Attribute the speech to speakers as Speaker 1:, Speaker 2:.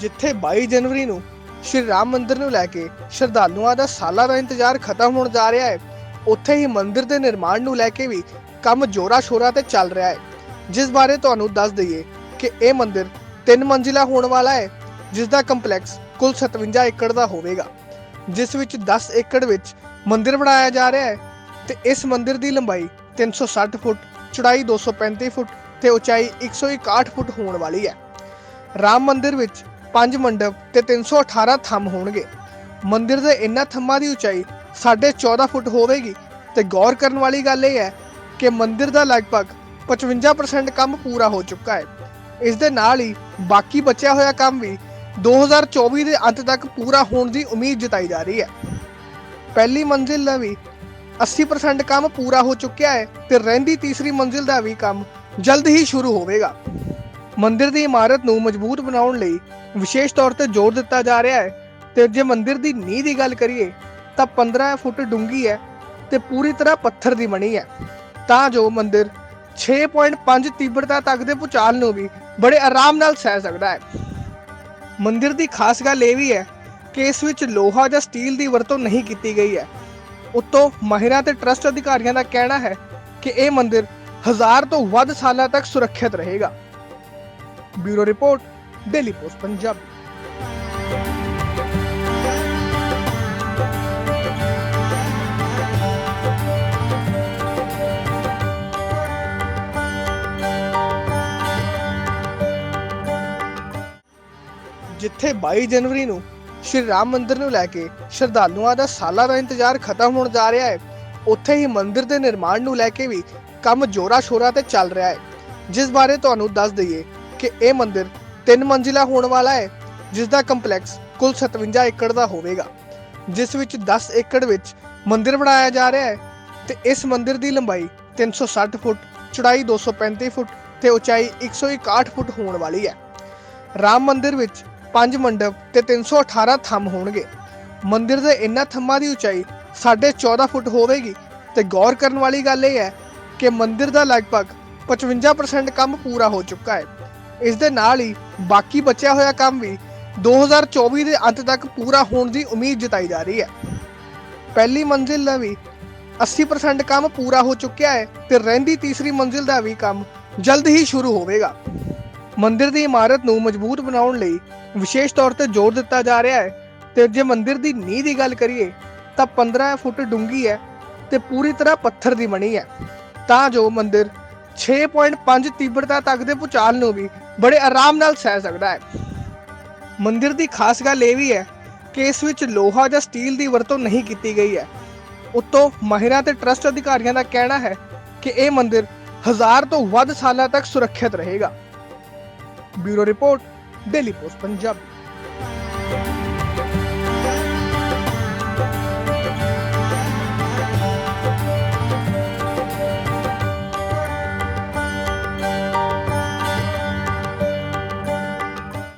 Speaker 1: ਜਿੱਥੇ 22 ਜਨਵਰੀ ਨੂੰ ਸ਼੍ਰੀ ਰਾਮ ਮੰਦਿਰ ਨੂੰ ਲੈ ਕੇ ਸ਼ਰਧਾਲੂਆਂ ਦਾ ਸਾਲਾਂ ਦਾ ਇੰਤਜ਼ਾਰ ਖਤਮ ਹੋਣ ਜਾ ਰਿਹਾ ਹੈ, ਉੱਥੇ ਹੀ ਮੰਦਿਰ ਦੇ ਨਿਰਮਾਣ ਨੂੰ ਲੈ ਕੇ ਵੀ ਕੰਮ ਜੋਰਾ ਸ਼ੋਰਾ ਤੇ ਚੱਲ ਰਿਹਾ ਹੈ। ਜਿਸ ਬਾਰੇ ਤੁਹਾਨੂੰ ਦੱਸ ਦਈਏ ਕਿ ਇਹ ਮੰਦਿਰ ਤਿੰਨ ਮੰਜ਼ਿਲਾ ਹੋਣ ਵਾਲਾ ਹੈ ਜਿਸ ਦਾ ਕੰਪਲੈਕਸ ਕੁੱਲ 57 ਏਕੜ ਦਾ ਹੋਵੇਗਾ। ਜਿਸ ਵਿੱਚ 10 ਏਕੜ ਵਿੱਚ ਮੰਦਿਰ ਬਣਾਇਆ ਜਾ ਰਿਹਾ ਹੈ ਤੇ ਇਸ ਮੰਦਿਰ ਦੀ ਲੰਬਾਈ 360 ਫੁੱਟ, ਚੌੜਾਈ 235 ਫੁੱਟ ਤੇ ਉਚਾਈ 161 ਫੁੱਟ ਹੋਣ ਵਾਲੀ ਹੈ। ਰਾਮ ਮੰਦਿਰ ਵਿੱਚ ਪੰਜ ਮੰਡਪ ਤੇ 318 ਥੰਮ ਹੋਣਗੇ। ਮੰਦਿਰ ਦੇ ਇਨ੍ਹਾਂ ਥੰਮਾਂ ਦੀ ਉਚਾਈ 14.5 ਫੁੱਟ ਹੋਵੇਗੀ ਤੇ ਗੌਰ ਕਰਨ ਵਾਲੀ ਗੱਲ ਇਹ ਹੈ ਕਿ ਮੰਦਿਰ ਦਾ ਲਗਭਗ 55% ਕੰਮ ਪੂਰਾ ਹੋ ਚੁੱਕਾ ਹੈ। ਇਸ ਦੇ ਨਾਲ ਹੀ ਬਾਕੀ ਬਚਿਆ ਹੋਇਆ ਕੰਮ ਵੀ 2024 ਦੇ ਅੰਤ ਤੱਕ ਪੂਰਾ ਹੋਣ ਦੀ ਉਮੀਦ ਜਤਾਈ ਜਾ ਰਹੀ ਹੈ। ਪਹਿਲੀ ਮੰਜ਼ਿਲ ਦਾ ਵੀ 80% ਕੰਮ ਪੂਰਾ ਹੋ ਚੁੱਕਿਆ ਹੈ ਤੇ ਰਹਿੰਦੀ ਤੀਸਰੀ ਮੰਜ਼ਿਲ ਦਾ ਵੀ ਕੰਮ ਜਲਦ ਹੀ ਸ਼ੁਰੂ ਹੋਵੇਗਾ। ਮੰਦਿਰ ਦੀ ਇਮਾਰਤ ਨੂੰ ਮਜ਼ਬੂਤ ਬਣਾਉਣ ਲਈ ਵਿਸ਼ੇਸ਼ ਤੌਰ ਤੇ ਜ਼ੋਰ ਦਿੱਤਾ ਜਾ ਰਿਹਾ ਹੈ। ਤੇ ਜੇ ਮੰਦਿਰ ਦੀ ਨੀਂਹ ਦੀ ਗੱਲ ਕਰੀਏ, ਤਾਂ 15 ਫੁੱਟ ਡੂੰਘੀ ਹੈ ਤੇ ਪੂਰੀ ਤਰ੍ਹਾਂ ਪੱਥਰ ਦੀ ਬਣੀ ਹੈ। ਤਾਂ ਜੋ ਮੰਦਿਰ 6.5 ਤੀਬਰਤਾ ਤੱਕ ਦੇ ਭੂਚਾਲ ਨੂੰ ਵੀ ਬੜੇ ਆਰਾਮ ਨਾਲ ਸਹਿ ਸਕਦਾ ਹੈ। ਮੰਦਿਰ ਦੀ ਖਾਸ ਗੱਲ ਇਹ ਵੀ ਹੈ ਕਿ ਇਸ ਵਿੱਚ ਲੋਹਾ ਜਾਂ ਸਟੀਲ ਦੀ ਵਰਤੋਂ ਨਹੀਂ ਕੀਤੀ ਗਈ ਹੈ। ਉੱਤੋਂ ਮਾਹਿਰਾਂ ਤੇ ਟਰਸਟ ਅਧਿਕਾਰੀਆਂ ਦਾ ਕਹਿਣਾ ਹੈ ਕਿ ਇਹ ਮੰਦਿਰ ਹਜ਼ਾਰ ਤੋਂ ਵੱਧ ਸਾਲਾਂ ਤੱਕ ਸੁਰੱਖਿਅਤ ਰਹੇਗਾ। Bureau report daily post Punjabi ਜਿੱਥੇ 22 ਜਨਵਰੀ ਨੂੰ ਸ਼੍ਰੀ ਰਾਮ ਮੰਦਿਰ ਨੂੰ ਲੈ ਕੇ ਸ਼ਰਧਾਲੂਆਂ ਦਾ ਸਾਲਾਂ ਦਾ ਇੰਤਜ਼ਾਰ ਖਤਮ ਹੋਣ ਜਾ ਰਿਹਾ ਹੈ, ਉੱਥੇ ਹੀ ਮੰਦਿਰ ਦੇ ਨਿਰਮਾਣ ਨੂੰ ਲੈ ਕੇ ਵੀ ਕੰਮ ਜੋਰਾ ਸ਼ੋਰਾ ਤੇ ਚੱਲ ਰਿਹਾ ਹੈ। ਜਿਸ ਬਾਰੇ ਤੁਹਾਨੂੰ ਦੱਸ ਦਈਏ ਕਿ ਇਹ ਮੰਦਿਰ ਤਿੰਨ ਮੰਜ਼ਿਲਾ ਹੋਣ ਵਾਲਾ ਹੈ ਜਿਸ ਦਾ ਕੰਪਲੈਕਸ ਕੁੱਲ 57 ਏਕੜ ਦਾ ਹੋਵੇਗਾ। ਜਿਸ ਵਿੱਚ 10 ਏਕੜ ਵਿੱਚ ਮੰਦਿਰ ਬਣਾਇਆ ਜਾ ਰਿਹਾ ਹੈ ਤੇ ਇਸ ਮੰਦਿਰ ਦੀ ਲੰਬਾਈ 360 ਫੁੱਟ, ਚੌੜਾਈ 235 ਫੁੱਟ ਤੇ ਉਚਾਈ 161 ਫੁੱਟ ਹੋਣ ਵਾਲੀ ਹੈ। ਰਾਮ ਮੰਦਿਰ ਵਿੱਚ ਪੰਜ ਮੰਡਪ ਤੇ 318 ਥੰਮ ਹੋਣਗੇ। ਮੰਦਿਰ ਦੇ ਇਨ੍ਹਾਂ ਥੰਮਾਂ ਦੀ ਉਚਾਈ 14.5 ਫੁੱਟ ਹੋਵੇਗੀ ਤੇ ਗੌਰ ਕਰਨ ਵਾਲੀ ਗੱਲ ਇਹ ਹੈ ਕਿ ਮੰਦਿਰ ਦਾ ਲਗਭਗ 55% ਕੰਮ ਪੂਰਾ ਹੋ ਚੁੱਕਾ ਹੈ। ਇਸ ਦੇ ਨਾਲ ਹੀ ਬਾਕੀ ਬਚਿਆ ਹੋਇਆ ਕੰਮ ਵੀ 2024 ਦੇ ਅੰਤ ਤੱਕ ਪੂਰਾ ਹੋਣ ਦੀ ਉਮੀਦ ਜਤਾਈ ਜਾ ਰਹੀ ਹੈ। ਪਹਿਲੀ ਮੰਜ਼ਿਲ ਦਾ ਵੀ 80% ਕੰਮ ਪੂਰਾ ਹੋ ਚੁੱਕਿਆ ਹੈ ਤੇ ਰਹਿੰਦੀ ਤੀਸਰੀ ਮੰਜ਼ਿਲ ਦਾ ਵੀ ਕੰਮ ਜਲਦ ਹੀ ਸ਼ੁਰੂ ਹੋਵੇਗਾ। ਮੰਦਿਰ ਦੀ ਇਮਾਰਤ ਨੂੰ ਮਜ਼ਬੂਤ ਬਣਾਉਣ ਲਈ ਵਿਸ਼ੇਸ਼ ਤੌਰ ਤੇ ਜ਼ੋਰ ਦਿੱਤਾ ਜਾ ਰਿਹਾ ਹੈ ਤੇ ਜੇ ਮੰਦਿਰ ਦੀ ਨੀਂਹ ਦੀ ਗੱਲ ਕਰੀਏ ਤਾਂ 15 ਫੁੱਟ ਡੂੰਘੀ ਹੈ ਤੇ ਪੂਰੀ ਤਰ੍ਹਾਂ ਪੱਥਰ ਦੀ ਬਣੀ ਹੈ। ਤਾਂ ਜੋ ਮੰਦਿਰ 6.5 ਤੀਬਰਤਾ ਤੱਕ ਦੇ ਭੂਚਾਲ ਨੂੰ ਵੀ ਬੜੇ ਆਰਾਮ ਨਾਲ ਸਹਿ ਸਕਦਾ ਹੈ। ਮੰਦਿਰ ਦੀ ਖਾਸ ਗੱਲ ਇਹ ਵੀ ਹੈ ਕਿ ਇਸ ਵਿੱਚ ਲੋਹਾ ਜਾਂ ਸਟੀਲ ਦੀ ਵਰਤੋਂ ਨਹੀਂ ਕੀਤੀ ਗਈ ਹੈ। ਉੱਤੋਂ ਮਾਹਿਰਾਂ ਤੇ ਟਰਸਟ ਅਧਿਕਾਰੀਆਂ ਦਾ ਕਹਿਣਾ ਹੈ ਕਿ ਇਹ ਮੰਦਿਰ ਹਜ਼ਾਰ ਤੋਂ ਵੱਧ ਸਾਲਾਂ ਤੱਕ ਸੁਰੱਖਿਅਤ ਰਹੇਗਾ। Bureau report, daily post, Punjabi.